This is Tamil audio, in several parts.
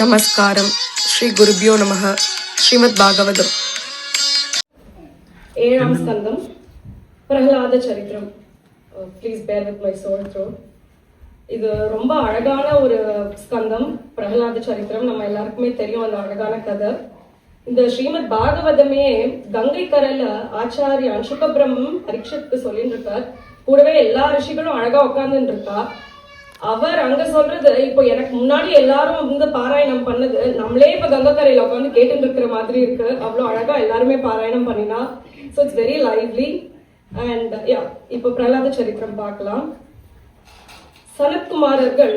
நமஸ்காரம். ஸ்ரீ குருபியோ நமக ஸ்ரீமத் பாகவதம். ஏழாம் ஸ்கந்தம். பிரகலாத சரித்திரம். Please bear with my soul throw இது ரொம்ப அழகான ஒரு ஸ்கந்தம். பிரகலாத சரித்திரம். நம்ம எல்லாருக்குமே தெரியும் அந்த அழகான கதை. இந்த ஸ்ரீமத் பாகவதமே கங்கை கரல்ல ஆச்சாரியான் சுகபிரம்மம் பரீட்சத்துக்கு சொல்லிட்டு இருக்கார். கூடவே எல்லா ரிஷிகளும் அழகா உட்கார்ந்துட்டு இருக்கா. அவர் அங்க சொல்றது இப்போ எனக்கு முன்னாடி எல்லாரும் வந்து பாராயணம் பண்ணது நம்மளே இப்ப கங்கக்கரையில உட்காந்து கேட்டு இருக்கிற மாதிரி இருக்கு. அவ்வளவு அழகா எல்லாருமே பாராயணம் பண்ணினா so it's very lively and yeah இப்போ பிரகலாத சரித்திரம் பார்க்கலாம். சனத்குமாரர்கள்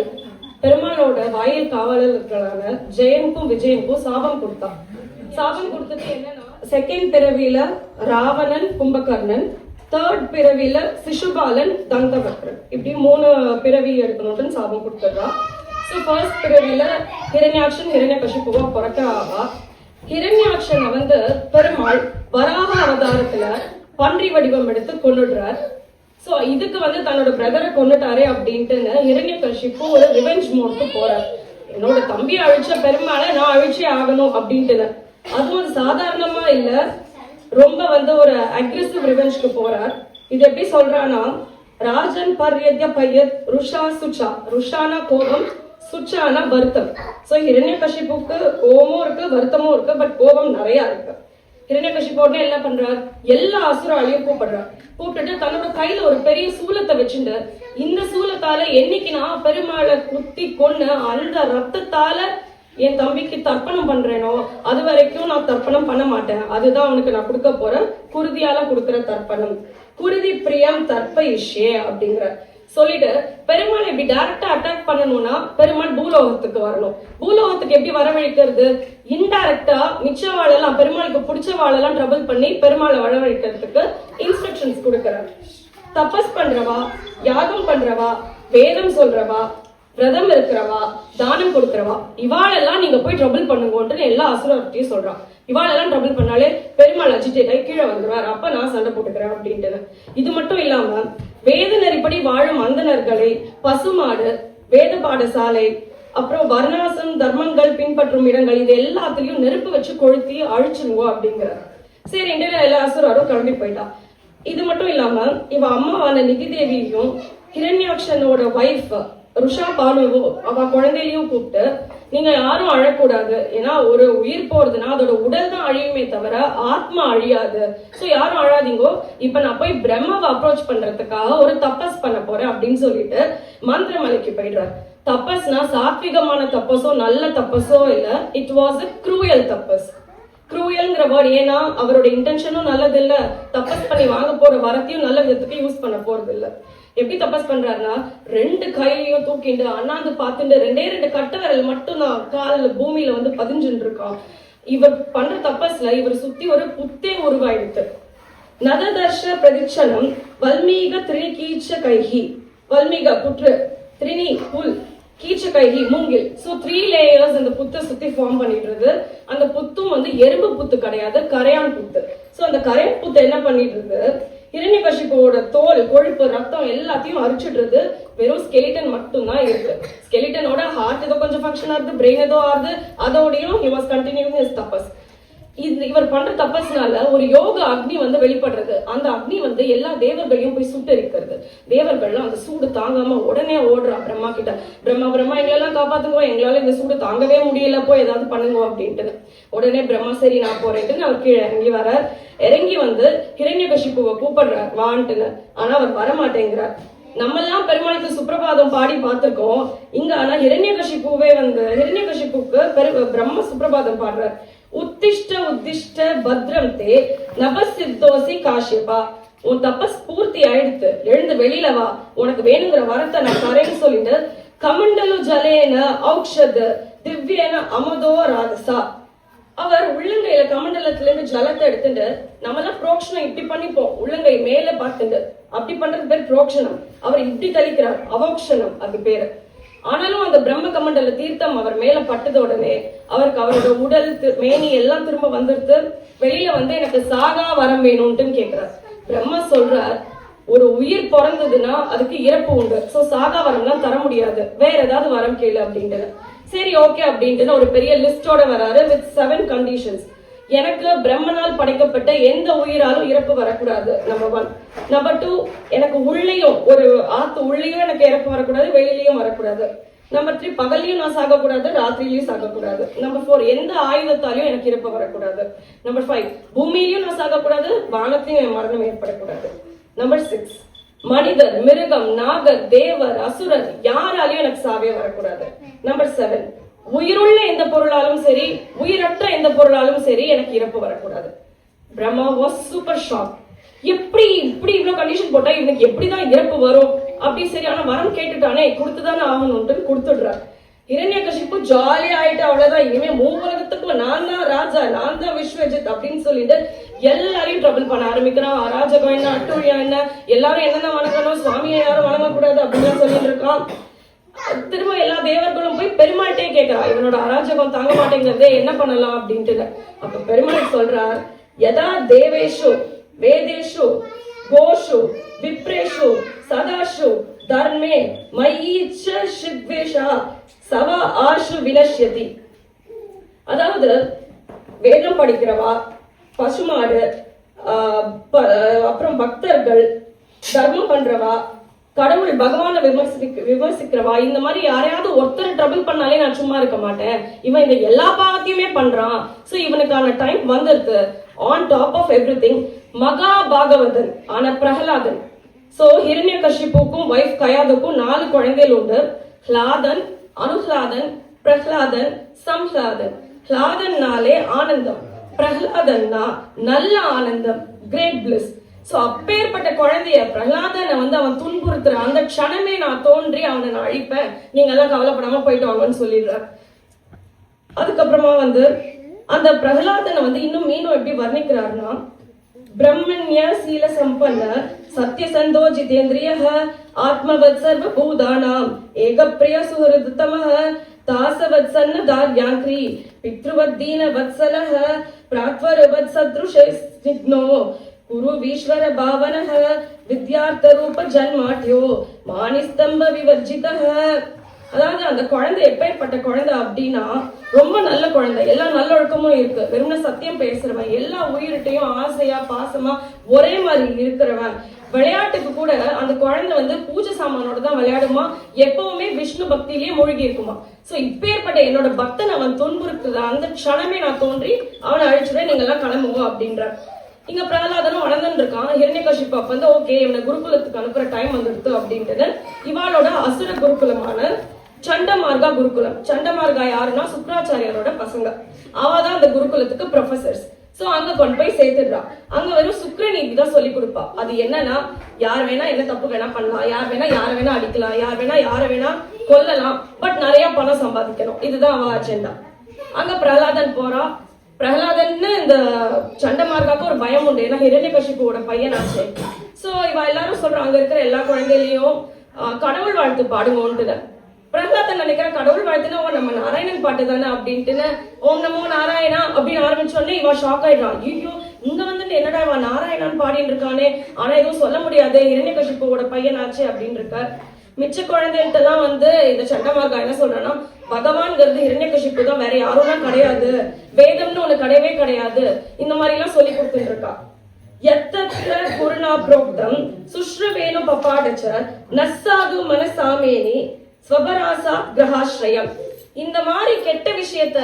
பெருமாளோட வாயில் காவலர்களான ஜெயனுக்கும் விஜயனுக்கும் சாபம் கொடுத்தான். சாபம் கொடுத்தது என்னன்னா செகண்ட் பிறவியில ராவணன் கும்பகர்ணன் தேர்ட் பிறவியில சிசுபாலன் தந்தவக்ரன் இப்படி மூணு பிறவி எடுக்கணும்னு சாபம் கொடுத்துடுறா. ஸோ ஃபர்ஸ்ட் பிறவியில ஹிரண்யாட்சன் ஹிரண்ய கஷிப்புவா பிறக்க ஆவா. ஹிரண்யாட்சனை வந்து பெருமாள் வராக அவதாரத்துல பன்றி வடிவம் எடுத்து கொண்டுடுறார் ஸோ இதுக்கு வந்து தன்னோட பிரதரை கொண்டுட்டாரே அப்படின்ட்டுன்னு ஹிரண்ய கஷிப்பு ஒரு ரிவெஞ்ச் மோட்க்கு போறார். என்னோட தம்பி அழிச்ச பெருமாளை நான் அழிச்சே ஆகணும் அப்படின்ட்டுன்னு. அதுவும் சாதாரணமா இல்லை. ரொம்ப வந்து ஒரு அக்ரெசிவ் ரிவெஞ்ச்க்கு போறார். இது எப்படி சொல்றானா ராஜன் பர்யத்ய பையத் ருஷா சுச்சா. ருஷானா கோபம் சுச்சானா வருத்தம். ஸோ ஹிரண்ய கஷிப்புக்கு கோபமும் இருக்கு வருத்தமும் இருக்கு பட் கோபம் நிறைய இருக்கு. ஹிரண்யகசிப்பு உடனே என்ன பண்றார்? எல்லா அசுராலையும் கூப்பிடுறார். கூப்பிட்டுட்டு தன்னோட கையில ஒரு பெரிய சூலத்தை வச்சுட்டு இந்த சூலத்தால என்னைக்கு நான் பெருமாளை குத்தி கொண்டு அந்த ரத்தத்தால என் தம்பிக்கு தர்ப்பணம் பண்றேனோ அது வரைக்கும் நான் தர்ப்பணம் பண்ண மாட்டேன். அதுதான் அவனுக்கு நான் கொடுக்க போறேன். குருதியால கொடுக்குற தர்ப்பணம். குருதி பிரியம் தர்ப்ப இஷ்யே அப்படிங்கிற சொல்லிட்டு பெருமாள் இப்படி டைரக்டா அட்டாக் பண்ணணும்னா பெருமாள் பூலோகத்துக்கு வரணும். பூலோகத்துக்கு எப்படி வரவழைக்கிறது? இன்டைரக்டா மிச்ச வாழெல்லாம் பெருமாளுக்கு பிடிச்ச வாழெல்லாம் ட்ரபிள் பண்ணி பெருமாளை வரவழைக்கிறதுக்கு இன்ஸ்ட்ரக்ஷன்ஸ் கொடுக்கறார். தபஸ் பண்றவா? யாகம் பண்றவா? வேதம் சொல்றவா? விரதம் இருக்கிறவா தானம் கொடுக்கறவா இவாளெல்லாம் நீங்க போய் ட்ரபிள் பண்ணுங்கன்ட்டு எல்லா அசுரத்தையும் சொல்றான். இவாளெல்லாம் ட்ரபிள் பண்ணாலே பெருமாள் அஜிட்டேட் ஆகி கீழே வந்துருவார். அப்ப நான் சண்டை போட்டுக்கிறேன் அப்படின்ட்டு இது மட்டும் இல்லாம வேத நெறிப்படி வாழும் அந்தணர்களை பசுமாடு வேத பாடசாலை அப்புறம் வர்ணாசம் தர்மங்கள் பின்பற்றும் இடங்கள் இது எல்லாத்துலயும் நெருப்பு வச்சு கொளுத்தி அழிச்சிருவோம் அப்படிங்கிறார். சரி இந்தியில எல்லா அசுரரும் கிளம்பி போயிட்டா. இது மட்டும் இல்லாம இவ அம்மாவான நிதி தேவியையும் ஹிரண்யாட்சனோட ஒய்ஃப் ருஷா பானுவோ அவ குழந்தையிலையும் கூப்பிட்டு நீங்க யாரும் அழக்கூடாது. ஏன்னா ஒரு உயிர் போறதுன்னா அதோட உடல் தான் அழியுமே தவிர ஆத்மா அழியாது. சோ யாரும் அழாதீங்கோ. இப்ப நான் போய் பிரம்மாவை அப்ரோச் பண்றதுக்காக ஒரு தப்பஸ் பண்ண போறேன் அப்படின்னு சொல்லிட்டு மந்திரமலைக்கு போயிடுறார். தப்பஸ்னா சாத்விகமான தப்பஸோ நல்ல தப்பஸோ இல்ல இட் வாஸ் அ க்ரூயல் தப்பஸ் க்ரூயல்ங்கிற வேர்ட் ஏன்னா அவரோட இன்டென்ஷனும் நல்லது இல்ல தப்பஸ் பண்ணி வாங்க போற வரத்தையும் நல்ல விதத்துக்கு யூஸ் பண்ண போறது இல்ல எப்படி தப்பஸ் பண்றாருன்னா ரெண்டு கையிலையும் தூக்கிண்டு அண்ணாந்து பார்த்துட்டு ரெண்டே ரெண்டு கட்ட விரல் மட்டும் தான் காலில் பூமியில வந்து பதிஞ்சுட்டு இருக்கான் இவர் பண்ற தப்பஸ்ல இவர் சுத்தி ஒரு புத்தே உருவாயிடுத்து. நததர்ஷ பிரதிச்சனம் வல்மீக திரிகீச்ச கைகி வல்மீக புற்று திரினி புல் கீச்ச கைகி மூங்கில். ஸோ த்ரீ லேயர்ஸ் அந்த புத்தை சுத்தி ஃபார்ம் பண்ணிடுறது. அந்த புத்தும் வந்து எறும்பு புத்து கிடையாது கரையான் புத்து. ஸோ அந்த கரையான் புத்து என்ன பண்ணிடுறது? ஹிரண்யகசிபுவோட தோல் கொழுப்பு ரத்தம் எல்லாத்தையும் அரிச்சிடுறது வெறும் ஸ்கெலிட்டன் மட்டும்தான் இருக்கு. ஸ்கெலிட்டனோட ஹார்ட் ஏதோ கொஞ்சம் ஃபங்க்ஷன் ஆகுது பிரெயின் ஏதோ ஆகுது அதோடையும் he was continue his tapas இது இவர் பண்ற தபஸ்னால ஒரு யோக அக்னி வந்து வெளிப்படுறது. அந்த அக்னி வந்து எல்லா தேவர்களையும் போய் சுட்டரிக்கிறது தேவர்கள்லாம் அந்த சூடு தாங்காம உடனே ஓடுறா பிரம்மா கிட்ட. பிரம்மா பிரம்மா எங்களெல்லாம் காப்பாத்துங்க. எங்களால இந்த சூடு தாங்கவே முடியல. போய் ஏதாவது பண்ணுங்க அப்படின்ட்டு உடனே பிரம்மா சரி நான் போறேன்ட்டுன்னு அவர் கீழே இறங்கி வரார் இறங்கி வந்து ஹிரண்யகசிப்புவை கூப்பிடுறார். வான்ட்டுன்னு. ஆனா அவர் வரமாட்டேங்கிறார். நம்மெல்லாம் பெருமாளுக்கு சுப்பிரபாதம் பாடி பார்த்திருக்கோம். இங்க ஆனா ஹிரண்யகசிப்புவே வந்து ஹிரண்யகசிப்புக்கு பெரு பிரம்ம சுப்பிரபாதம் பாடுறார். உத்திஷ்ட உத்திஷ்ட பத்ரம் தே நபசித்தோசி காஷ்யபா. உன் தபஸ் பூர்த்தி ஆயிடுத்து எழுந்து வெளியில வா. உனக்கு வேணுங்கிற வரத்தை நான் தரேன்னு சொல்லிட்டு கமண்டலு ஜலேன ஔஷத திவ்யன அமதோ ராதசா. அவர் உள்ளங்கையில கமண்டலத்துல இருந்து ஜலத்தை எடுத்துட்டு நம்ம எல்லாம் புரோக்ஷனம் இப்படி பண்ணிப்போம். உள்ளங்கை மேல பார்த்துட்டு அப்படி பண்றது பேர் புரோக்ஷனம் அவர் இப்படி தெளிக்கிறார் அவோக்ஷனம் அது பேரு. ஆனாலும் அந்த பிரம்ம கமண்டல தீர்த்தம் அவர் மேல பட்டத உடனே அவருக்கு அவரோட உடல் மேனி எல்லாம் திரும்ப வந்துருது வெளியில வந்து எனக்கு சாகா வரம் வேணும்ட்டு கேக்குறார். பிரம்மா சொல்றார் ஒரு உயிர் பிறந்ததுன்னா அதுக்கு இறப்பு உண்டு. சோ சாகா வரம்லாம் தர முடியாது. வேற ஏதாவது வரம் கேளு அப்படின்ட்டு சரி ஓகே அப்படின்ட்டு ஒரு பெரிய லிஸ்டோட வராரு வித் செவன் கண்டிஷன்ஸ் எனக்கு பிரம்மனால் படைக்கப்பட்ட எந்த உயிராலும் இறப்பு வரக்கூடாது நம்பர் ஒன் நம்பர் டூ எனக்கு உள்ளேயும் ஒரு ஆத்து உள்ளேயும் எனக்கு இறப்பு வரக்கூடாது வெளியிலையும் வரக்கூடாது. நம்பர் த்ரீ பகல்லையும் நான் சாகக்கூடாது ராத்திரிலையும் சாகக்கூடாது. நம்பர் ஃபோர் எந்த ஆயுதத்தாலையும் எனக்கு இறப்பு வரக்கூடாது. நம்பர் ஃபைவ் பூமியிலையும் நான் சாகக்கூடாது வானத்திலையும் என் மரணம் ஏற்படக்கூடாது. நம்பர் சிக்ஸ் மனிதர் மிருகம் நாகர் தேவர் அசுரர் யாராலையும் எனக்கு சாவே வரக்கூடாது. நம்பர் செவன் உயிருள்ள எந்த பொருளாலும் சரி உயிரற்ற எந்த பொருளாலும் சரி எனக்கு இறப்பு வரக்கூடாது. பிரம்மா வாஸ் சூப்பர் ஷாக் எப்படி இப்படி இவ்வளவு கண்டிஷன் போட்டா இவனுக்கு எப்படிதான் இறப்பு வரும்? அப்படி சரி ஆனா வரம் கேட்டுட்டானே கொடுத்துதானே ஆகணும்ட்டு கொடுத்துடுறார். இரண்ய கஷிப்பு ஜாலி ஆயிட்டு அவ்வளவுதான். இனிமே மூவுலகத்துக்கும் நான் தான் ராஜா நான் தான் விஸ்வஜித் அப்படின்னு சொல்லிட்டு எல்லாரையும் ட்ரபிள் பண்ண ஆரம்பிக்கிறான். அராஜகம் என்ன? அட்டூழியம் என்ன? எல்லாரும் என்னென்ன வணங்கணும் சுவாமியை யாரும் வணங்கக்கூடாது அப்படின்னு சொல்லிட்டு இருக்கான். திரும்ப எல்லா தேவர்களும் போய் பெருமாள்கிட்டே கேட்கிறா இவனோட அராஜகம் தாங்க மாட்டேங்கிறதே என்ன பண்ணலாம் அப்படின்ட்டு அப்ப பெருமாள் சொல்றார் யதா தேவேஷு வேதேஷு கோஷு விப்ரேஷு சதாஷு தர்மே மயீச்ச சித்வேஷா சவ ஆஷு வினஷ்யதி. அதாவது வேதம் படிக்கிறவா பசுமாடு ப- அப்புறம் பக்தர்கள் தர்மம் பண்றவா கடவுள் பகவானை விமர்சிக்க விமர்சிக்கிறவா? இந்த மாதிரி யாரையாவது ஒருத்தர் ட்ரபிள் பண்ணாலே நான் சும்மா இருக்க மாட்டேன். இவன் இந்த எல்லா பாவத்தையுமே பண்றான். சோ இவனுக்கான டைம் வந்துருது on top of everything மகா பாகவதன் ஆன பிரகலாதன். சோ ஹிரண்ய கஷிப்புக்கும் ஒய்ஃப் கயாதுக்கும் நாலு குழந்தைகள் உண்டு. ஹ்லாதன் அனுஹ்லாதன் பிரஹ்லாதன் சம்ஹ்லாதன். ஹ்லாதன்னாலே ஆனந்தம். பிரஹ்லாதன்னா நல்ல ஆனந்தம். கிரேட் பிளிஸ் சோ அப்பேற்பட்ட குழந்தைய பிரகலாதனை வந்து அவன் துன்புறுத்துற அந்த க்ஷணமே நான் தோன்றி அவனை நான் அழிப்பேன். நீங்க எல்லாம் கவலைப்படாம போயிட்டு வாங்கன்னு சொல்லிடுற அதுக்கப்புறமா வந்து அந்த பிரகலாதனை வந்து இன்னும் மீண்டும் எப்படி வர்ணிக்கிறாருன்னா பிரம்மண்ய சீல சம்பன்ன சத்யசந்தோ ஜிதேந்திரிய ஆத்மவத் சர்வ பூதானாம் ஏகப்பிரிய சுஹருத்தம தார் தார்யாங்கிரி பித்ருவத் தீன வத்சலः பிராத்வரவத் சத்ருஷோ குரு வீஸ்வர பாவனः வித்யார்த்த ரூப ஜன்மாட்டியோ மானிஸ்தம்ப விவர்ஜித அதாவது அந்த குழந்தை எப்பேற்பட்ட குழந்தை அப்படின்னா ரொம்ப நல்ல குழந்தை. எல்லா நல்லொழுக்கமும் இருக்கு. வெறும்ன சத்தியம் பேசுறவன் எல்லா உயிரிட்டையும் ஆசையா பாசமா ஒரே மாதிரி இருக்கிறவன். விளையாட்டுக்கு கூட அந்த குழந்தை வந்து பூஜை சாமானோட தான் விளையாடுமா? எப்பவுமே விஷ்ணு பக்தியிலேயே மூழ்கி இருக்குமா? சோ இப்பேற்பட்ட என்னோட பக்தன் அவன் துன்புறுத்துதான் அந்த க்ஷணமே நான் தோன்றி அவனை அழிச்சுட நீங்க எல்லாம் கிளம்புவோம் அப்படின்ற இங்க பிரகலாதனும் வளர்ந்துட்டு இருக்கான். ஹிரண்யகசிப்பு அப்ப வந்து ஓகே இவனை குருகுலத்துக்கு அனுப்புற டைம் வந்துடுது அப்படின்ட்டு இவாளோட அசுர குருகுலமான சண்டமார்கா குருகுலம். சண்டமார்கா யாருன்னா சுக்ராச்சாரியாரோட பசங்க. அவ தான் அந்த குருகுலத்துக்கு ப்ரொஃபசர்ஸ் சோ அங்க கொண்டு போய் சேர்த்துடுறா. அங்க வெறும் சுக்ரநீதி தான் சொல்லி கொடுப்பா. அது என்னன்னா யார் வேணா என்ன தப்பு வேணா பண்ணலாம். யார் வேணா யார வேணா அடிக்கலாம். யார் வேணா யார வேணா கொல்லலாம். பட் நிறைய பணம் சம்பாதிக்கணும். இதுதான் அவ அஜெண்டா அங்க பிரகலாதன் போறா. பிரகலாதன்னு இந்த சண்டமார்காக்கு ஒரு பயம் உண்டு. ஏன்னா ஹிரண்யகசிபுவோட பையன் ஆச்சு. சோ இவ எல்லாரும் சொல்றாங்க அங்க இருக்கிற எல்லா குழந்தைகளையும் கடவுள் வாழ்த்து பாடுங்கன்ட்டு பிரகலாதன் நினைக்கிற கடவுள் வாழ்த்துனா ஓ நம்ம நாராயணன் பாட்டு தானே அப்படின்ட்டுன்னு ஓம் நமோ நாராயணா அப்படின்னு ஆரம்பிச்சோடனே இவன் ஷாக் ஆயிடுறான் ஐயோ இங்க வந்துட்டு என்னடா இவன் நாராயணான் பாடின்னு இருக்கானே. ஆனா எதுவும் சொல்ல முடியாது ஹிரண்யகசிபுவோட பையன் ஆச்சு அப்படின்னு இருக்கார். மிச்ச குழந்தைகிட்ட தான் வந்து இந்த சண்டமார்கா என்ன சொல்றேன்னா பகவான்ங்கிறது ஹிரண்யகசிப்பு தான் வேற யாரும் கிடையாது. வேதம்னு ஒண்ணு கிடையவே கிடையாது. இந்த மாதிரி எல்லாம் சொல்லி கொடுத்துட்டு இருக்கா எத்தத்திர குருணா புரோக்தம் சுஷ்ரவேணு பபாடச்ச நஸ்ஸாது மனசாமேனி ஸ்வபராசா கிரகாஸ்ரயம். இந்த மாதிரி கெட்ட விஷயத்த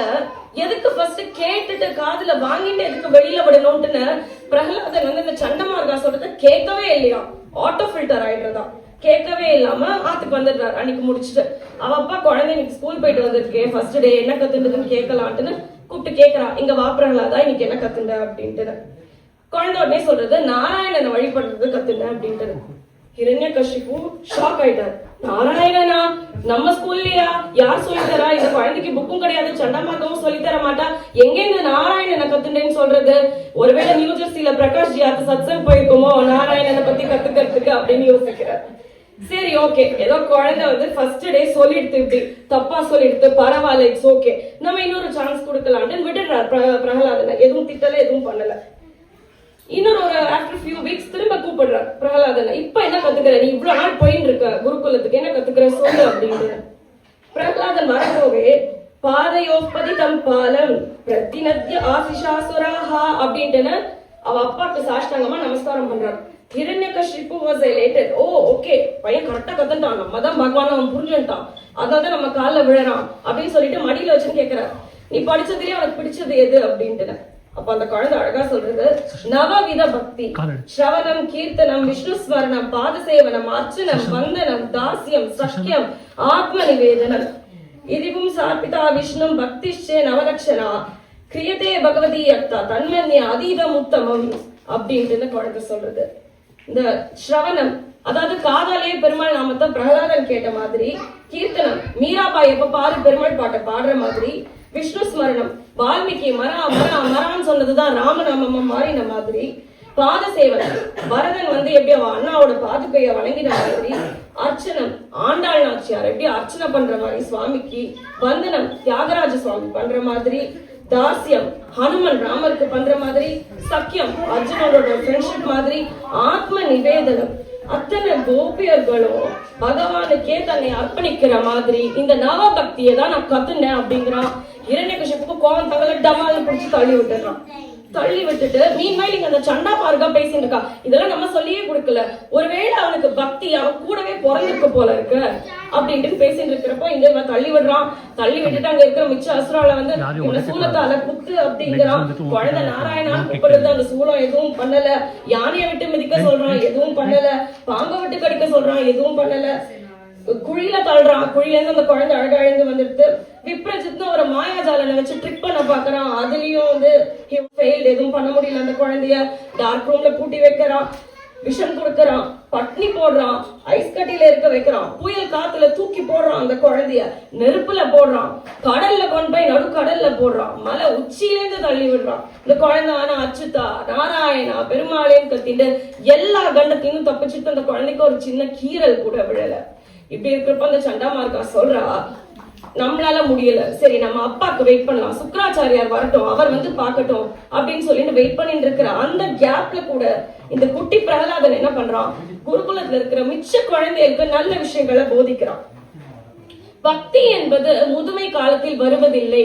எதுக்கு ஃபர்ஸ்ட் கேட்டுட்டு காதுல வாங்கிட்டு எதுக்கு வெளியில விடணும்ட்டுன்னு பிரகலாதன் வந்து இந்த சண்டமார்கா சொல்றத கேட்கவே இல்லையா ஆட்டோ ஃபில்டர் ஆயிடுறதாம். கேட்கவே இல்லாம ஆத்துக்கு வந்துடுறாரு. அன்னைக்கு முடிச்சுட்டு. அவ அப்பா குழந்தை இன்னைக்கு ஸ்கூல் போயிட்டு வந்திருக்கேன் ஃபர்ஸ்ட் டே என்ன கத்துன்றதுன்னு கேட்கலான்ட்டுன்னு கூப்பிட்டு கேட்கறா இங்க வா இன்னைக்கு என்ன கத்துண்ட அப்படின்ட்டு குழந்தை உடனே சொல்றது நாராயணனை வழிபடுறது கத்துன அப்படின்ட்டு ஹிரண்ய கஷிப்பு ஷாக் ஆயிட்டார். நாராயணனா? நம்ம ஸ்கூல்லயா யார் சொல்லி தரா இந்த குழந்தைக்கு புக்கும் கிடையாது. சண்டமாக்கவும் சொல்லி தர மாட்டா. எங்க இந்த நாராயணனை கத்துட்டேன்னு சொல்றது? ஒருவேளை நியூ ஜெர்சில பிரகாஷ் ஜி அது சத்சங் போயிருக்குமோ? நாராயணனை பத்தி கத்துக்கிறதுக்கு அப்படின்னு யோசிக்கிறார். சரி ஓகே ஏதோ குழந்தை வந்து ஃபர்ஸ்ட் டே சொல்லிடுது இப்படி தப்பா சொல்லிடுது பரவாயில்ல இட்ஸ் ஓகே நம்ம இன்னொரு சான்ஸ் கொடுக்கலாம்னு விட்டுடுறார் பிர- பிரகலாதனை எதுவும் திட்டல எதுவும் பண்ணல. இன்னொரு ஒரு ஆஃப்டர் ஃபியூ வீக்ஸ் திரும்ப கூப்பிடுறார் பிரகலாதனை இப்ப என்ன கத்துக்கிற? நீ இவ்வளவு நாள் போயின்னு இருக்க குருகுலத்துக்கு என்ன கத்துக்கிற? சொல்லு அப்படின்னு பிரகலாதன் வரப்போவே பாதையோப்பதிதம் பாலம். பிரதிநத்ய ஆசிஷாசுராஹா அப்படின்ட்டுன்னு அவ அப்பாவுக்கு சாஷ்டாங்கமா நமஸ்காரம் பண்றான் Hiranyakashipu was elated oh okay பையன் கரெக்டா கத்துட்டான். நம்ம தான் பகவான் அவன் புரிஞ்சுட்டான் அதான் நம்ம கால்ல விழறான். அப்படின்னு சொல்லிட்டு மடியில வச்சுன்னு கேக்குறான் நீ படிச்சதுலயே உனக்கு பிடிச்சது எது? அப்படின்ட்டு அப்ப அந்த குழந்தை அழகா சொல்றது நவவித பக்தி. ஸ்ரவணம் கீர்த்தனம் விஷ்ணு ஸ்மரணம் பாதசேவனம் அர்ச்சனம் வந்தனம் தாசியம் சக்கியம் ஆத்ம நிவேதனம் இதுவும் சார்பிதா விஷ்ணு பக்திஷ்சே நவலட்சணா கிரியதே பகவதி அத்தா தன்மன்ய அதீதம் உத்தமம் அப்படின்ட்டு குழந்தை சொல்றது. இந்த ஸ்ரவணம் அதாவது காதாலே பெருமாள் நாமத்தை பிரகலாதன் கேட்ட மாதிரி கீர்த்தனம் மீராபாய் எப்ப பாரு பெருமாள் பாட்டை பாடுற மாதிரி விஷ்ணு ஸ்மரணம் வால்மீகி மரா மரா மரான்னு சொன்னதுதான் ராமநாமமா மாறின மாதிரி பாத சேவனம் பரதன் வந்து எப்படி அவன் அண்ணாவோட பாதுகைய வணங்கின மாதிரி அர்ச்சனம் ஆண்டாள் நாச்சியார் எப்படி அர்ச்சனை பண்ற மாதிரி சுவாமிக்கு வந்தனம் தியாகராஜ சுவாமி பண்ற மாதிரி தாசியம் ஹனுமன் ராமருக்கு பண்ற மாதிரி சக்கியம் அர்ஜுனோட ஃப்ரெண்ட்ஷிப் மாதிரி ஆத்ம நிவேதனம். அத்தனை கோபியர்களும் பகவானுக்கே தன்னை அர்ப்பணிக்கிற மாதிரி இந்த நவ பக்தியை தான் நான் கத்துனேன் அப்படிங்கிறான். இரண்யகசிப்புக்கு கோவம் தங்கல டமால் பிடிச்சி தள்ளி விட்டுறான். தள்ளி விட்டுட்டு மீன்மையில் இங்க அந்த சண்டா மார்க்கா பேசிட்டு இருக்கா இதெல்லாம் நம்ம சொல்லியே கொடுக்கல. ஒருவேளை அவனுக்கு பக்தி அவன் கூடவே பிறந்திருக்க போல இருக்கு அப்படின்ட்டு பேசிட்டு இருக்கிறப்போ இங்க இவன் தள்ளி விடுறான். தள்ளி விட்டுட்டு அங்க இருக்கிற மிச்ச அசுரால வந்து இவனை சூலத்தால குத்து அப்படிங்கிறான். குழந்தை நாராயணான்னு கூப்பிடுறது அந்த சூலம் எதுவும் பண்ணல. யானையை விட்டு மிதிக்க சொல்றான் எதுவும் பண்ணல. பாம்பை விட்டு கடிக்க சொல்றான் எதுவும் பண்ணல. குழியில தள்ளுறான் குழியில இருந்து அந்த குழந்தை அழகழந்து வந்துடுது. விப்ரஜித்னு ஒரு மாயாஜாலனை வச்சு ட்ரிக் பண்ண பாக்குறான் அதுலயும் வந்து ஃபெயில் எதுவும் பண்ண முடியல அந்த குழந்தைய. டார்க் ரூம்ல பூட்டி வைக்கிறான். விஷம் கொடுக்கறான். பட்னி போடுறான். ஐஸ் கட்டியில இருக்க வைக்கிறான். புயல் காத்துல தூக்கி போடுறான் அந்த குழந்தைய. நெருப்புல போடுறான். கடல்ல கொண்டு போய் நடு கடல்ல போடுறான். மலை உச்சியிலேருந்து தள்ளி விடுறான். இந்த குழந்தை ஆனா அச்சுதா நாராயணா பெருமாளேன்னு கத்திட்டு எல்லா கண்டத்தையும் தப்பிச்சுட்டு அந்த குழந்தைக்கு ஒரு சின்ன கீறல் கூட விழல. இப்படி இருக்கிறப்ப அந்த சண்டாமார்க்கா சொல்றா நம்மளால முடியல. சரி நம்ம அப்பாக்கு வெயிட் பண்ணலாம். சுக்கராச்சாரியார் வரட்டும் அவர் வந்து பார்க்கட்டும் அப்படின்னு சொல்லிட்டு வெயிட் பண்ணிட்டு இருக்கிற அந்த கேப்ல கூட இந்த குட்டி பிரகலாதன் என்ன பண்றான்? குருகுலத்துல இருக்கிற மிச்ச குழந்தைகளுக்கு நல்ல விஷயங்களை போதிக்கிறான். பக்தி என்பது முதுமை காலத்தில் வருவதில்லை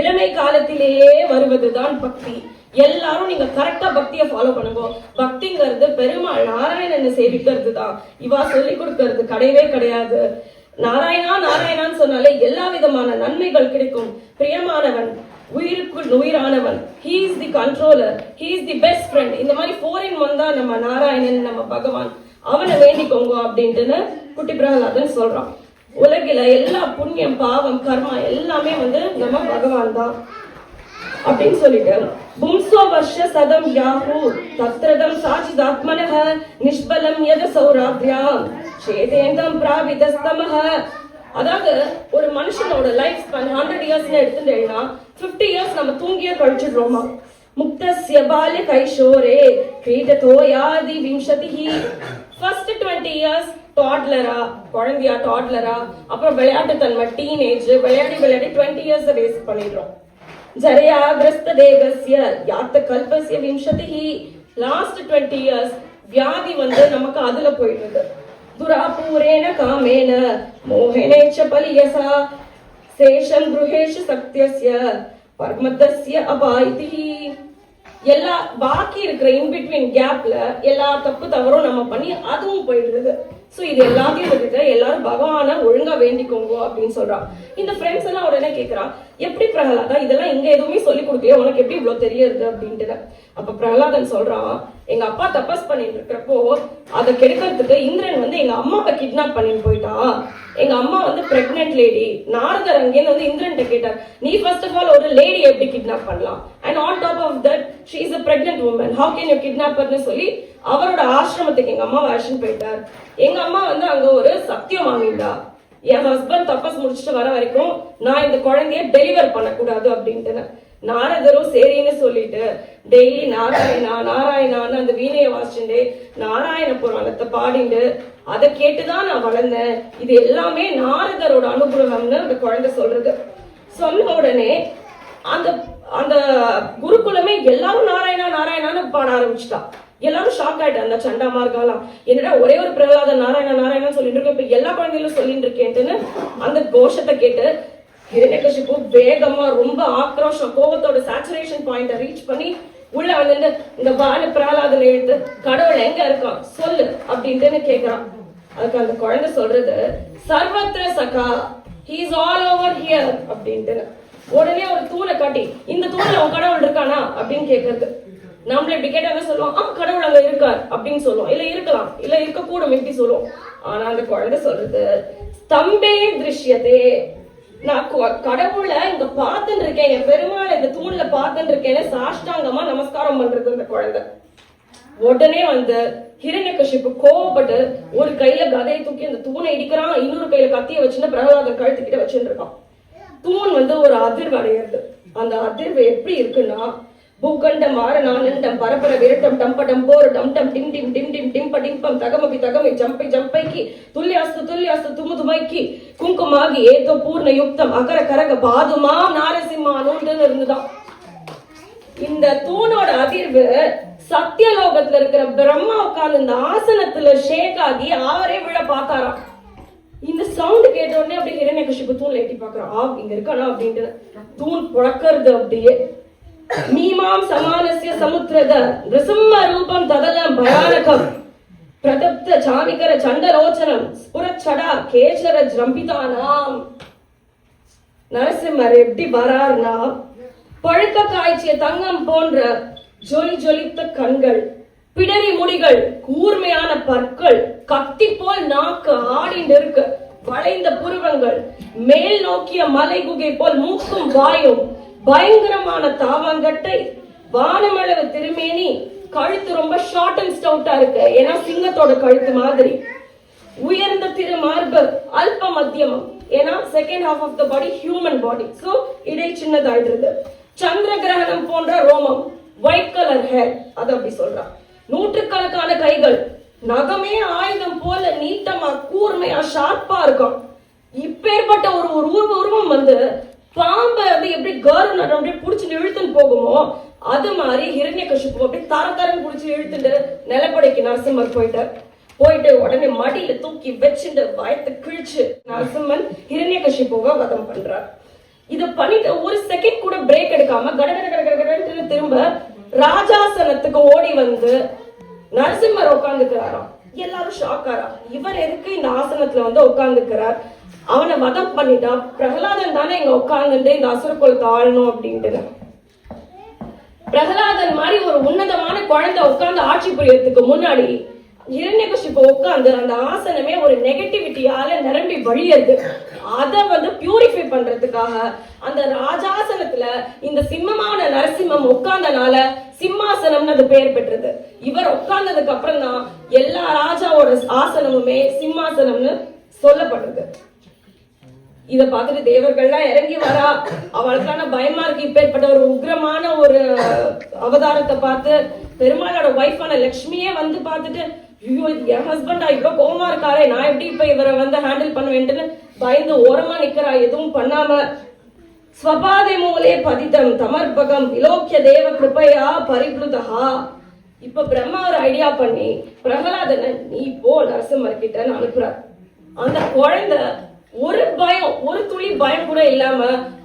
இளமை காலத்திலேயே வருவதுதான் பக்தி. எல்லாரும் நீங்க கரெக்டா பக்தியை ஃபாலோ பண்ணுங்க. பக்திங்கிறது பெருமாள் நாராயணனை சேவிக்கிறது தான் இவா சொல்லி கொடுக்கறது கிடையவே கிடையாது. நாராயணா நாராயணான்னு சொன்னாலே எல்லா விதமான நன்மைகள் கிடைக்கும். பிரியமானவன் உயிருக்குள் உயிரானவன் he is the controller he is the best friend இந்த மாதிரி ஃபோர் இன் ஒன் தான் நம்ம நாராயணன் நம்ம பகவான். அவனை வேண்டிக்கோங்க அப்படின்ட்டுன்னு குட்டி பிரகலாதன் சொல்றான். உலகில எல்லா புண்ணியம் பாவம் கர்மா எல்லாமே வந்து நம்ம பகவான் தான். அப்படின்னு சொல்லிட்டு பும்சோ வருஷ சதம் யாஹு தத்ரதம் சாச்சிதாத்மனः நிஷ்பலம் யத சௌராத்ரியாம் சேதேந்தம் பிராவிதஸ்தமஹ அதாவது ஒரு மனுஷனோட லைஃப் ஸ்பேன் ஹண்ட்ரட் இயர்ஸ்னு எடுத்துட்டேன்னா ஃபிஃப்டி இயர்ஸ் நம்ம தூங்கியே கழிச்சிடுறோமா? முக்தஸ்ய பால்ய கைஷோரே கிரீடதோ யாதி விம்சதிஹி. ஃபர்ஸ்ட் டுவெண்ட்டி இயர்ஸ் டாட்லரா குழந்தையா டாட்லரா அப்புறம் விளையாட்டுத்தன்மை டீனேஜ் விளையாடி விளையாடி டுவெண்ட்டி இயர்ஸ் வேஸ்ட் பண்ணிடுறோம். ஜரையாகிரஸ்த தேகஸ்ய யாத்த கல்பஸ்ய விம்சதிஹி லாஸ்ட் டுவெண்ட்டி இயர்ஸ் வியாதி வந்து நமக்கு அதுல போயிடுது துராபூரேன காமேன மோகனேச்ச பலியசா சேஷம் குருஹேஷு சக்தியஸ்ய பர்மதஸ்ய அபாயிதிஹி. எல்லா பாக்கி இருக்கிற இன் பிட்வீன் கேப்ல எல்லா தப்பு தவறும் நம்ம பண்ணி அதுவும் போயிடுது சோ இது எல்லாத்தையும் விட்டுட்டு எல்லாரும் பகவானை ஒழுங்கா வேண்டிக்கோங்க அப்படின்னு சொல்றான் இந்த ஃப்ரெண்ட்ஸ் எல்லாம் உடனே கேட்கறான் எப்படி பிரகலாதா? இதெல்லாம் இங்க எதுவுமே சொல்லி கொடுக்கலையே. உனக்கு எப்படி இவ்வளவு தெரியுது அப்படின்ட்டு அப்ப பிரகலாதன் சொல்றான் எங்க அப்பா தபஸ் பண்ணிட்டு இருக்கிறப்போ அதை கெடுக்கிறதுக்கு இந்திரன் வந்து எங்க அம்மாவை கிட்னாப் பண்ணிட்டு போயிட்டான். எங்க அம்மா வந்து பிரெக்னென்ட் லேடி நாரதர் அங்கேருந்து வந்து இந்திரன்ட்ட கேட்டார் நீ ஃபர்ஸ்ட் ஆஃப் ஆல் ஒரு லேடி எப்படி கிட்னாப் பண்ணலாம்? And on top of that she is a pregnant woman how can you கிட்னாப்பர்னு சொல்லி அவரோட ஆசிரமத்துக்கு எங்க அம்மா அழைச்சிட்டு போயிட்டார். எங்க அம்மா வந்து அங்க ஒரு சத்தியம் வாங்கிட்டா. என் ஹஸ்பண்ட் தப்பஸ் முடிச்சுட்டு வர வரைக்கும் நான் இந்த குழந்தைய டெலிவர் பண்ணக்கூடாது அப்படின்ட்டு நாரதரும் சரின்னு சொல்லிட்டு டெய்லி நாராயணா நாராயணான்னு அந்த வீணையை வாசிச்சுட்டு நாராயண புராணத்தை பாடிண்டு அதை கேட்டுதான் நான் வளர்ந்தேன். இது எல்லாமே நாரதரோட அனுகிரகம்னு அந்த குழந்தை சொல்றது சொன்ன உடனே அந்த அந்த குருகுலமே எல்லாரும் நாராயணா நாராயணான்னு பாட ஆரம்பிச்சுட்டான் எல்லாரும் ஷாக் ஆயிட்டு அந்த சண்டா மார்காலாம் என்னடா ஒரே ஒரு பிரகலாத நாராயண நாராயணா சொல்லிட்டு இருக்கேன் இப்ப எல்லா குழந்தைகளும் சொல்லிட்டு இருக்கேன்ட்டுன்னு அந்த கோஷத்தை கேட்டு ஹிரண்யகசிப்பு வேகமா ரொம்ப ஆக்ரோஷம் கோபத்தோட சேச்சுரேஷன் பாயிண்ட ரீச் பண்ணி உள்ள வந்துட்டு இந்த பால பிரகலாதனை எடுத்து கடவுள் எங்க இருக்கான்? சொல்லு அப்படின்ட்டு கேக்குறான். அதுக்கு அந்த குழந்தை சொல்றது சர்வத்திர சகா ஹீஸ் ஆல் ஓவர் ஹியர் அப்படின்ட்டு உடனே ஒரு தூணை காட்டி இந்த தூண்ல அவன் கடவுள் இருக்கானா? அப்படின்னு கேக்குறது. நம்மள இப்படி கேட்டா என்ன சொல்லுவோம்? ஆ கடவுள் அங்க இருக்கார் அப்படின்னு சொல்லுவோம். இல்ல இருக்கலாம். இல்ல இருக்கக்கூடும் இப்படி சொல்லுவோம். ஆனா அந்த குழந்தை சொல்றது ஸ்தம்பே திருஷ்யதே நான் கடவுளை இங்க பார்த்துட்டு இருக்கேன் என் பெருமாள் இந்த தூண்ல பார்த்துட்டு இருக்கேன்னு சாஷ்டாங்கமா நமஸ்காரம் பண்றது அந்த குழந்தை. உடனே வந்து ஹிரண்யகசிப்பு கோவப்பட்டு ஒரு கையில கதையை தூக்கி அந்த தூணை இடிக்கிறான். இன்னொரு கையில கத்திய வச்சுன்னு பிரகலாதன் கழுத்துக்கிட்ட வச்சுட்டு இருக்கான். தூண் வந்து ஒரு அதிர்வு அடையிறது. அந்த அதிர்வு எப்படி இருக்குன்னா பூகண்ட மாரணானண்டம் பரபர விரட்டம் டம்படம் போர் டம் டம் டிம் டிம் டிம் டிம் டிம்ப டிம்பம் தகமபி தகமை ஜம்பை ஜம்பைக்கு துல்லியாஸ்து துல்லியாஸ்து துமு துமைக்கு குங்குமாகி ஏதோ பூர்ண யுக்தம் அகர கரக பாதுமா நாரசிம்மா நூண்டுன்னு இருந்துதான் இந்த தூணோட அதிர்வு சத்தியலோகத்துல இருக்கிற பிரம்மா உட்கார்ந்து இந்த ஆசனத்துல ஷேக் ஆகி அவரே விழ பார்த்தாராம் இந்த சவுண்ட் கேட்ட உடனே அப்படியே ஹிரண்யகசிப்பு தூண் எட்டி பாக்குறான் ஆ இங்க இருக்கானா அப்படின்ட்டு. தூண் புழக்கிறது அப்படியே. மீமாம் சமானசிய சமுத்திரத நிருசிம்ம ரூபம் ததலம் பயானகம் பிரதப்த சாமிகர சண்டரோச்சனம் ஸ்புரச்சடா கேசர ஜம்பிதானாம் நரசிம்மர் எப்படி வரார்னா பழுக்க காய்ச்சிய தங்கம் போன்ற ஜொலி ஜொலித்த கண்கள் பிடரி முடிகள் கூர்மையான பற்கள் கத்தி போல் நாக்கு ஆடிண்டு இருக்கு வளைந்த புருவங்கள் மேல் நோக்கிய மலை குகை போல் மூக்கும் வாயும் பயங்கரமான தாவாங்கட்டை வானமளவு திருமேனி கழுத்து ரொம்ப ஷார்ட் அண்ட் ஸ்டவுட்டா இருக்கு. ஏன்னா சிங்கத்தோட கழுத்து மாதிரி. உயர்ந்த திரு மார்பு அல்ப மத்தியமம். ஏன்னா second half of the body human body so இடை சின்னதாயிடுறது சந்திர கிரகணம் போன்ற ரோமம். ஒயிட் கலர் ஹேர் அது அப்படி சொல்றான். நூற்றுக்கணக்கான கைகள். நகமே ஆயுதம் போல நீட்டமா கூர்மையா ஷார்ப்பா இருக்கும். இப்பேற்பட்ட ஒரு ஒரு உருவ உருவம் வந்து பாம்பை வந்து எப்படி கர்வன் அப்படியே பிடிச்சி இழுத்துன்னு போகுமோ அது மாதிரி ஹிரண்யகசிப்பு அப்படியே தர தரன்னு பிடிச்சி இழுத்துட்டு நிலப்படைக்கு நரசிம்மர் போயிட்டார். போயிட்டு உடனே மடியில தூக்கி வச்சுட்டு வயத்தை கிழிச்சு நரசிம்மன் ஹிரண்யகசிப்புவை வதம் பண்றார். இது பண்ணிட்டு ஒரு செகண்ட் கூட பிரேக் எடுக்காம கட கட கட கட திரும்ப ராஜாசனத்துக்கு ஓடி வந்து நரசிம்மர் உட்காந்துக்கிறாராம் எல்லாரும் ஷாக்காரா இவர் எதுக்கு இந்த ஆசனத்துல வந்து உட்காந்துக்கிறார் அவனை வதம் பண்ணிட்டா பிரகலாதன் தானே இங்க உட்கார்ந்துட்டு இந்த அசுர ஆழணும் ஆளணும் அப்படின்ட்டு பிரகலாதன் மாதிரி ஒரு உன்னதமான குழந்தை உட்கார்ந்து ஆட்சி புரியறதுக்கு முன்னாடி இரண்யகசிப்ப உட்கார்ந்து அந்த ஆசனமே ஒரு நெகட்டிவிட்டியால நிரம்பி வழியது அத வந்து பியூரிஃபை பண்றதுக்காக அந்த ராஜாசனத்துல இந்த சிம்மமான நரசிம்மம் உட்கார்ந்தனால சிம்மாசனம்னு அது பெயர் பெற்றது. இவர் உட்கார்ந்ததுக்கு அப்புறம் தான் எல்லா ராஜாவோட ஆசனமுமே சிம்மாசனம்னு சொல்லப்படுறது இத பார்த்துட்டு தேவர்கள்லாம் இறங்கி வரா. அவளுக்கான பயமா இருக்கு. இப்பேற்பட்ட ஒரு உக்ரமான ஒரு அவதாரத்தை பார்த்து பெருமாளோட ஒய்ஃபான லக்ஷ்மியே வந்து பார்த்துட்டு ஐயோ என் ஹஸ்பண்டா இவ்வளவு கோமா இருக்காரே. நான் எப்படி இப்ப இவரை வந்து ஹேண்டில் பண்ணுவேன்ட்டுன்னு பயந்து ஓரமா நிக்கிறா. எதுவும் பண்ணாம ஸ்வபாதை மூலே பதித்தம் தமர்பகம் இலோக்கிய தேவ கிருபையா பரிப்ளுதா இப்ப பிரம்மா ஒரு ஐடியா பண்ணி பிரகலாதனை நீ போ நரசிம்மர் கிட்ட அந்த குழந்தை ஒரு பயம் ஒரு துளி பயம் கூட இல்லாம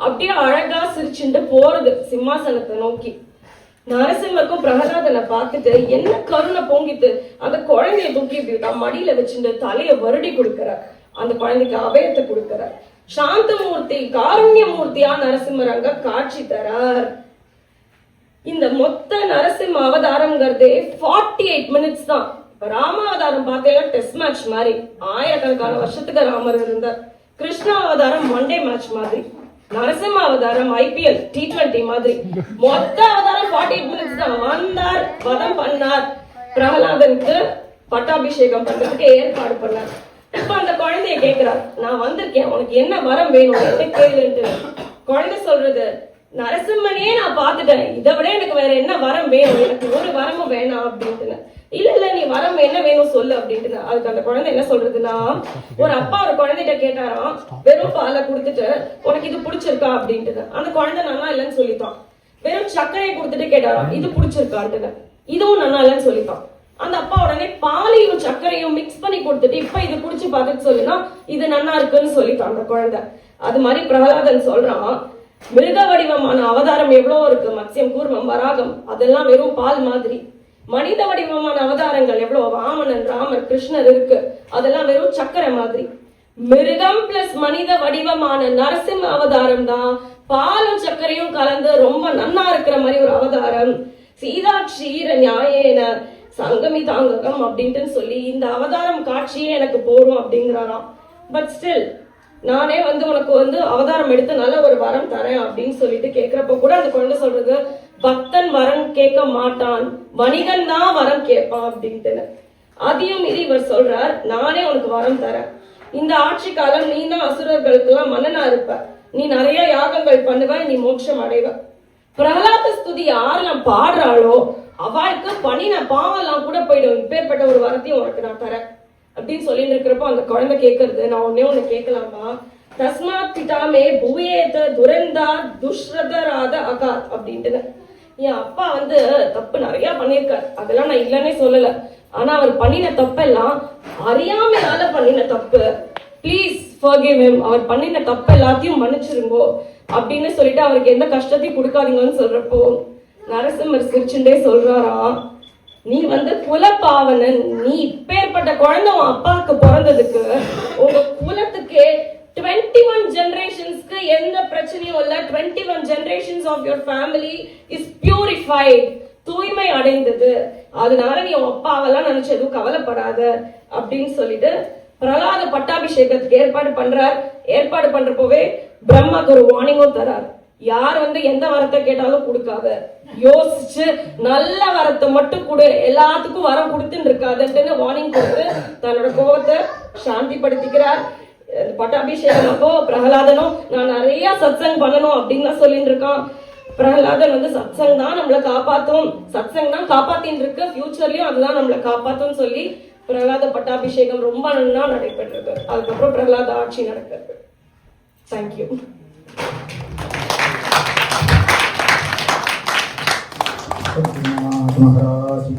அப்படியே அழகா சிரிச்சுட்டு போறது சிம்மாசனத்தை நோக்கி. நரசிம்மருக்கும் பிரகலாதனை பார்த்துட்டு என்ன கருணை பொங்கிட்டு அந்த குழந்தைய தூக்கி இப்படி மடியில வச்சுட்டு தலைய வருடி கொடுக்கிறார். அந்த குழந்தைக்கு அபயத்தை கொடுக்கிறார். சாந்தமூர்த்தி காருண்யமூர்த்தியா நரசிம்மர் அங்க காட்சி தரார். இந்த மொத்த நரசிம்ம அவதாரம்ங்கிறதே ஃபார்ட்டி எயிட் மினிட்ஸ் தான் ராம அவதாரம் பார்த்தீங்கன்னா டெஸ்ட் மேட்ச் மாதிரி. ஆயிரக்கணக்கான வருஷத்துக்கு ராமர் இருந்தார். கிருஷ்ணா அவதாரம் ஒன் டே மேட்ச் மாதிரி நரசிம்ம அவதாரம் ஐபிஎல் டி டுவெண்ட்டி மாதிரி. மொத்த அவதாரம் ஃபார்ட்டி எயிட் மினிட்ஸ் தான். வந்தார் வதம் பண்ணார். பிரகலாதனுக்கு பட்டாபிஷேகம் பண்றதுக்கு ஏற்பாடு பண்ணார். இப்ப அந்த குழந்தைய கேக்குறார் நான் வந்திருக்கேன். உனக்கு என்ன வரம் வேணும்? என்ன கேளுன்ட்டு. குழந்தை சொல்றது நரசிம்மனே நான் பார்த்துட்டேன். இதை விட எனக்கு வேற என்ன வரம் வேணும்? எனக்கு ஒரு வரமும் வேணாம். அப்படின்ட்டு இல்ல இல்ல நீ வரம் என்ன வேணும் சொல்லு அப்படின்ட்டு அதுக்கு அந்த குழந்தை என்ன சொல்றதுன்னா ஒரு அப்பா ஒரு குழந்தைகிட்ட கேட்டாராம் வெறும் பாலை கொடுத்துட்டு உனக்கு இது பிடிச்சிருக்கா? அப்படின்ட்டு அந்த குழந்தை நல்லா இல்லைன்னு சொல்லிட்டான். வெறும் சர்க்கரையை கொடுத்துட்டு கேட்டாராம் இது பிடிச்சிருக்கான்ட்டு இதுவும் நல்லா இல்லைன்னு சொல்லிட்டான். அந்த அப்பா உடனே பாலையும் சர்க்கரையும் மிக்ஸ் பண்ணி கொடுத்துட்டு இப்ப இது குடிச்சு பார்த்துட்டு சொல்லுனா இது நல்லா இருக்குன்னு சொல்லிட்டான் அந்த குழந்தை. அது மாதிரி பிரகலாதன் சொல்றான் மிருக வடிவமான அவதாரம் எவ்வளோ இருக்கு? மத்யம் கூர்மம் வராகம் அதெல்லாம் வெறும் பால் மாதிரி. மனித வடிவமான அவதாரங்கள் எவ்வளவு? வாமனன் ராமர் கிருஷ்ணர் இருக்கு. அதெல்லாம் வெறும் சக்கரை மாதிரி. மிருகம் பிளஸ் மனித வடிவமான நரசிம்ம அவதாரம் தான். பாலும் சர்க்கரையும் கலந்து ரொம்ப நன்னா இருக்கிற மாதிரி ஒரு அவதாரம். சீதா நியாயேன சங்கமி தாங்ககம் அப்படின்ட்டு சொல்லி இந்த அவதாரம் காட்சியே எனக்கு போடும் அப்படிங்கிறாராம். பட் ஸ்டில் நானே வந்து உனக்கு வந்து அவதாரம் எடுத்து நல்ல ஒரு வரம் தரேன் அப்படின்னு சொல்லிட்டு கேட்கிறப்ப கூட அந்த குழந்தை சொல்றது பக்தன் வரம் கேட்க மாட்டான் வணிகன் தான் வரம் கேட்பான் அப்படின்ட்டு அதையும் மீறி இவர் சொல்றார் நானே உனக்கு வரம் தரேன். இந்த ஆட்சி காலம் நீ தான் அசுரர்களுக்கு எல்லாம் மன்னனா இருப்ப. நீ நிறைய யாகங்கள் பண்ணுவ நீ மோட்சம் அடைவ. பிரகலாத ஸ்துதி யாரெல்லாம் பாடுறாளோ அவளுக்கு பண்ணின பாவம்லாம் கூட போயிடும். இப்பேற்பட்ட ஒரு வரத்தையும் உனக்கு நான் தரேன். அப்படின்னு சொல்லிட்டு இருக்கிறப்போ அந்த குழந்தை கேட்கறது நான் ஒன்னே ஒண்ணு கேட்கலாமா? தஸ்மாத் பிட்டாமே புவேத துரந்தா துஷ்ரதராத அகாத். அப்படின்ட்டு என் அப்பா வந்து தப்பு நிறைய பண்ணியிருக்காரு. அதெல்லாம் நான் இல்லைன்னே சொல்லல. ஆனா அவர் பண்ணின தப்பெல்லாம் அறியாமையால பண்ணின தப்பு. Please forgive him. அவர் பண்ணின தப்பு எல்லாத்தையும் மன்னிச்சிருங்கோ அப்படின்னு சொல்லிட்டு அவருக்கு எந்த கஷ்டத்தையும் கொடுக்காதீங்கன்னு சொல்றப்போ நரசிம்மர் சிரிச்சுட்டே சொல்றாராம் நீ வந்து குலப்பாவனன். நீ இப்பேற்பட்ட குழந்தை உன் அப்பாவுக்கு பிறந்ததுக்கு உங்க குலத்துக்கே டுவெண்ட்டி ஒன் எந்த பிரச்சனையும் இல்ல. Twenty one generations of your family is purified தூய்மை அடைந்தது. அதனால நீ உன் அப்பாவெல்லாம் நினைச்சு எதுவும் கவலைப்படாத அப்படின்னு சொல்லிட்டு பிரகலாத பட்டாபிஷேகத்துக்கு ஏற்பாடு பண்றார். ஏற்பாடு பண்றப்போவே பிரம்மாக்கு ஒரு வார்னிங்கும் தரார். யார் வந்து எந்த வரத்தை கேட்டாலும் கொடுக்காத. யோசிச்சு நல்ல வரத்தை மட்டும் கொடு. எல்லாத்துக்கும் வரம் கொடுத்துன்னு இருக்காதுன்னு வார்னிங் கொடுத்து தன்னோட கோபத்தை சாந்திப்படுத்திக்கிறார். பட்டாபிஷேகம் அப்போ பிரகலாதனும் நான் நிறைய சத்சங் பண்ணணும் அப்படின்னு சொல்லிட்டு இருக்கான் பிரகலாதன் வந்து சத்சங் தான் நம்மளை காப்பாத்தும். சத்சங் தான் காப்பாத்தின்னு இருக்கு ஃபியூச்சர்லயும் அதுதான் நம்மளை காப்பாத்தும் சொல்லி பிரகலாத பட்டாபிஷேகம் ரொம்ப நல்லா நடைபெற்றது. அதுக்கப்புறம் பிரகலாத ஆட்சி நடக்கிறது. தேங்க்யூ மகாராஜ்